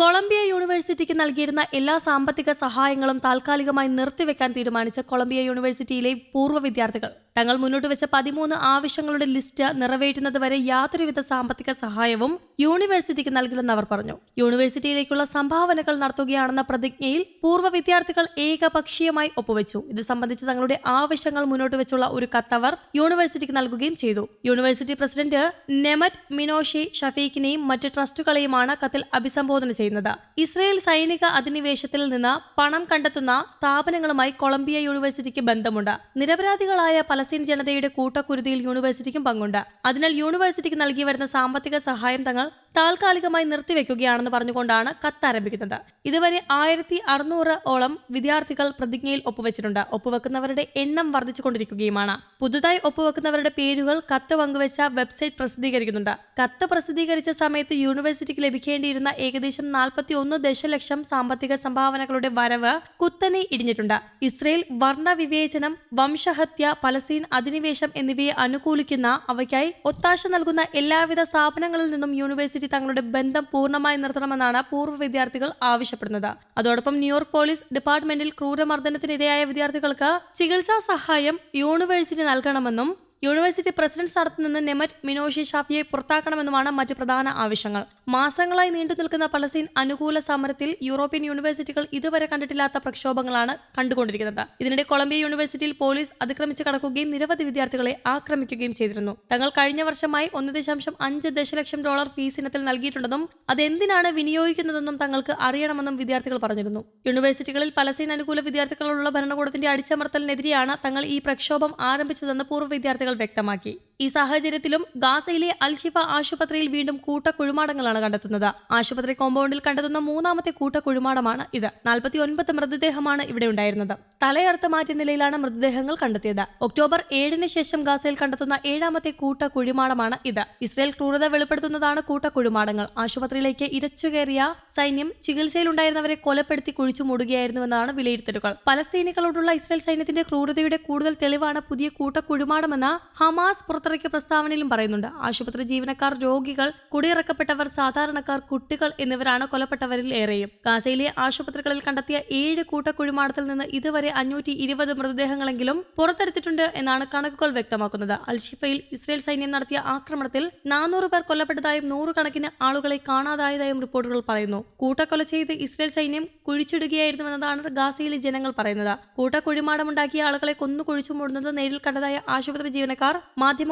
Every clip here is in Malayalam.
കൊളംബിയ യൂണിവേഴ്സിറ്റിക്ക് നൽകിയിരുന്ന എല്ലാ സാമ്പത്തിക സഹായങ്ങളും താൽക്കാലികമായി നിർത്തിവെക്കാൻ തീരുമാനിച്ച കൊളംബിയ യൂണിവേഴ്സിറ്റിയിലെ പൂർവ വിദ്യാർത്ഥികൾ. തങ്ങൾ മുന്നോട്ട് വെച്ച പതിമൂന്ന് ആവശ്യങ്ങളുടെ ലിസ്റ്റ് നിറവേറ്റുന്നത് വരെ യാതൊരുവിധ സാമ്പത്തിക സഹായവും യൂണിവേഴ്സിറ്റിക്ക് നൽകില്ലെന്ന് അവർ പറഞ്ഞു. യൂണിവേഴ്സിറ്റിയിലേക്കുള്ള സംഭാവനകൾ നടത്തുകയാണെന്ന പ്രതിജ്ഞയിൽ പൂർവ വിദ്യാർത്ഥികൾ ഏകപക്ഷീയമായി ഒപ്പുവെച്ചു. ഇത് സംബന്ധിച്ച് തങ്ങളുടെ ആവശ്യങ്ങൾ മുന്നോട്ട് വെച്ചുള്ള ഒരു കത്തവർ യൂണിവേഴ്സിറ്റിക്ക് നൽകുകയും ചെയ്തു. യൂണിവേഴ്സിറ്റി പ്രസിഡന്റ് നെമറ്റ് മിനോഷി ഷഫീഖിനെയും മറ്റ് ട്രസ്റ്റുകളെയുമാണ് കത്തിൽ അഭിസംബോധന ചെയ്യുന്നത്. ഇസ്രയേൽ സൈനിക അധിനിവേശത്തിൽ നിന്ന് പണം കണ്ടെത്തുന്ന സ്ഥാപനങ്ങളുമായി കൊളംബിയ യൂണിവേഴ്സിറ്റിക്ക് ബന്ധമുണ്ട്. നിരപരാധികളായ പലസ്തീൻ ജനതയുടെ കൂട്ടക്കുരുതിയിൽ യൂണിവേഴ്സിറ്റിക്കും പങ്കുണ്ട്. അതിനാൽ യൂണിവേഴ്സിറ്റിക്ക് നൽകി വരുന്ന സാമ്പത്തിക സഹായം തങ്ങൾ താൽക്കാലികമായി നിർത്തിവെക്കുകയാണെന്ന് പറഞ്ഞുകൊണ്ടാണ് കത്ത് ആരംഭിക്കുന്നത്. ഇതുവരെ ആയിരത്തി അറുന്നൂറ് ഓളം വിദ്യാർത്ഥികൾ പ്രതിജ്ഞയിൽ ഒപ്പുവെച്ചിട്ടുണ്ട്. ഒപ്പുവെക്കുന്നവരുടെ എണ്ണം വർദ്ധിച്ചുകൊണ്ടിരിക്കുകയുമാണ്. പുതുതായി ഒപ്പുവെക്കുന്നവരുടെ പേരുകൾ കത്ത് പങ്കുവച്ച വെബ്സൈറ്റ് പ്രസിദ്ധീകരിക്കുന്നുണ്ട്. കത്ത് പ്രസിദ്ധീകരിച്ച സമയത്ത് യൂണിവേഴ്സിറ്റിക്ക് ലഭിക്കേണ്ടിയിരുന്ന ഏകദേശം നാൽപ്പത്തി ഒന്ന് ദശലക്ഷം സാമ്പത്തിക സംഭാവനകളുടെ വരവ് കുത്തനെ ഇടിഞ്ഞിട്ടുണ്ട്. ഇസ്രയേൽ വർണവിവേചനം വംശഹത്യ പലസ്തീൻ അധിനിവേശം എന്നിവയെ അനുകൂലിക്കുന്ന അവയ്ക്കായി ഒത്താശ നൽകുന്ന എല്ലാവിധ സ്ഥാപനങ്ങളിൽ നിന്നും യൂണിവേഴ്സിറ്റി തങ്ങളുടെ ബന്ധം പൂർണമായി നിർത്തണമെന്നാണ് പൂർവ വിദ്യാർത്ഥികൾ ആവശ്യപ്പെടുന്നത്. അതോടൊപ്പം ന്യൂയോർക്ക് പോലീസ് ഡിപ്പാർട്ട്മെന്റിൽ ക്രൂരമർദ്ദനത്തിനിരയായ വിദ്യാർത്ഥികൾക്ക് ചികിത്സാ സഹായം യൂണിവേഴ്സിറ്റി നൽകണമെന്നും യൂണിവേഴ്സിറ്റി പ്രസിഡന്റ് സ്ഥാനത്ത് നിന്ന് നെമറ്റ് മിനോഷി ഷാഫിയെ പുറത്താക്കണമെന്നുമാണ് മറ്റ് പ്രധാന ആവശ്യങ്ങൾ. മാസങ്ങളായി നീണ്ടു നിൽക്കുന്ന പലസ്തീൻ അനുകൂല സമരത്തിൽ യൂറോപ്യൻ യൂണിവേഴ്സിറ്റികൾ ഇതുവരെ കണ്ടിട്ടില്ലാത്ത പ്രക്ഷോഭങ്ങളാണ് കണ്ടുകൊണ്ടിരിക്കുന്നത്. ഇതിനിടെ കൊളംബിയ യൂണിവേഴ്സിറ്റിയിൽ പോലീസ് അതിക്രമിച്ച് കടക്കുകയും നിരവധി വിദ്യാർത്ഥികളെ ആക്രമിക്കുകയും ചെയ്തിരുന്നു. തങ്ങൾ കഴിഞ്ഞ വർഷമായി ഒന്ന് ദശാംശം അഞ്ച് ദശലക്ഷം ഡോളർ ഫീസ് ഇനത്തിൽ നൽകിയിട്ടുണ്ടെന്നും അതെന്തിനാണ് വിനിയോഗിക്കുന്നതെന്നും തങ്ങൾക്ക് അറിയണമെന്നും വിദ്യാർത്ഥികൾ പറഞ്ഞിരുന്നു. യൂണിവേഴ്സിറ്റികളിൽ പലസ്തീൻ അനുകൂല വിദ്യാർത്ഥികളുള്ള ഭരണകൂടത്തിന്റെ അടിച്ചമർത്തലിനെതിരെയാണ് തങ്ങൾ ഈ പ്രക്ഷോഭം ആരംഭിച്ചതെന്ന് പൂർവ വിദ്യാർത്ഥികൾ വ്യക്തമാക്കി. ഈ സാഹചര്യത്തിലും ഗാസയിലെ അൽഷിഫ ആശുപത്രിയിൽ വീണ്ടും കൂട്ടക്കുഴിമാടങ്ങളാണ് കണ്ടെത്തുന്നത്. ആശുപത്രി കോമ്പൗണ്ടിൽ കണ്ടെത്തുന്ന മൂന്നാമത്തെ കൂട്ടക്കുഴിമാടമാണ് ഇത്. നാൽപ്പത്തി ഒൻപത് മൃതദേഹമാണ് ഇവിടെ ഉണ്ടായിരുന്നത്. തലയർത്ത് മാറ്റിയ നിലയിലാണ് മൃതദേഹങ്ങൾ കണ്ടെത്തിയത്. ഒക്ടോബർ ഏഴിന് ശേഷം ഗാസയിൽ കണ്ടെത്തുന്ന ഏഴാമത്തെ കൂട്ടക്കുഴിമാടമാണ് ഇത്. ഇസ്രയേൽ ക്രൂരത വെളിപ്പെടുത്തുന്നതാണ് കൂട്ടക്കുഴിമാടങ്ങൾ. ആശുപത്രിയിലേക്ക് ഇരച്ചുകയറിയ സൈന്യം ചികിത്സയിലുണ്ടായിരുന്നവരെ കൊലപ്പെടുത്തി കുഴിച്ചു മൂടുകയായിരുന്നുവെന്നാണ് വിലയിരുത്തലുകൾ. പലസ്തീനികളോടുള്ള ഇസ്രയേൽ സൈന്യത്തിന്റെ ക്രൂരതയുടെ കൂടുതൽ തെളിവാണ് പുതിയ കൂട്ടക്കുഴിമാടമെന്ന് ഹമാസ് പുറത്തിറക്കിയ പ്രസ്താവനയിലും പറയുന്നുണ്ട്. ആശുപത്രി ജീവനക്കാർ രോഗികൾ കുടിയിറക്കപ്പെട്ടവർ സാധാരണക്കാർ കുട്ടികൾ എന്നിവരാണ് കൊല്ലപ്പെട്ടവരിൽ ഏറെയും. ഗാസയിലെ ആശുപത്രികളിൽ കണ്ടെത്തിയ ഏഴ് കൂട്ടക്കുഴിമാടത്തിൽ നിന്ന് ഇതുവരെ അഞ്ഞൂറ്റി ഇരുപത് മൃതദേഹങ്ങളെങ്കിലും പുറത്തെടുത്തിട്ടുണ്ട് എന്നാണ് കണക്കുകൾ വ്യക്തമാക്കുന്നത്. അൽഷിഫയിൽ ഇസ്രയേൽ സൈന്യം നടത്തിയ ആക്രമണത്തിൽ നാനൂറ് പേർ കൊല്ലപ്പെട്ടതായും നൂറുകണക്കിന് ആളുകളെ കാണാതായതായും റിപ്പോർട്ടുകൾ പറയുന്നു. കൂട്ടക്കൊല ചെയ്ത് ഇസ്രയേൽ സൈന്യം കുഴിച്ചിടുകയായിരുന്നുവെന്നതാണ് ഗാസയിലെ ജനങ്ങൾ പറയുന്നത്. കൂട്ടക്കുഴിമാടമുണ്ടാക്കിയ ആളുകളെ കൊന്നു കുഴിച്ചു മൂടുന്നത് നേരിൽ കണ്ടതായ ആശുപത്രി ജീവനക്കാർ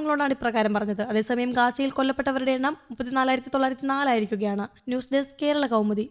മാധ്യമങ്ങളോടാണ് ഇപ്രകാരം പറഞ്ഞത്. അതേസമയം ഗാസയിൽ കൊല്ലപ്പെട്ടവരുടെ എണ്ണം മുപ്പത്തിനാലായിരത്തി തൊള്ളായിരത്തി നാലായിരിക്കുകയാണ് ന്യൂസ് ഡെസ്ക് കേരള കൗമുദി.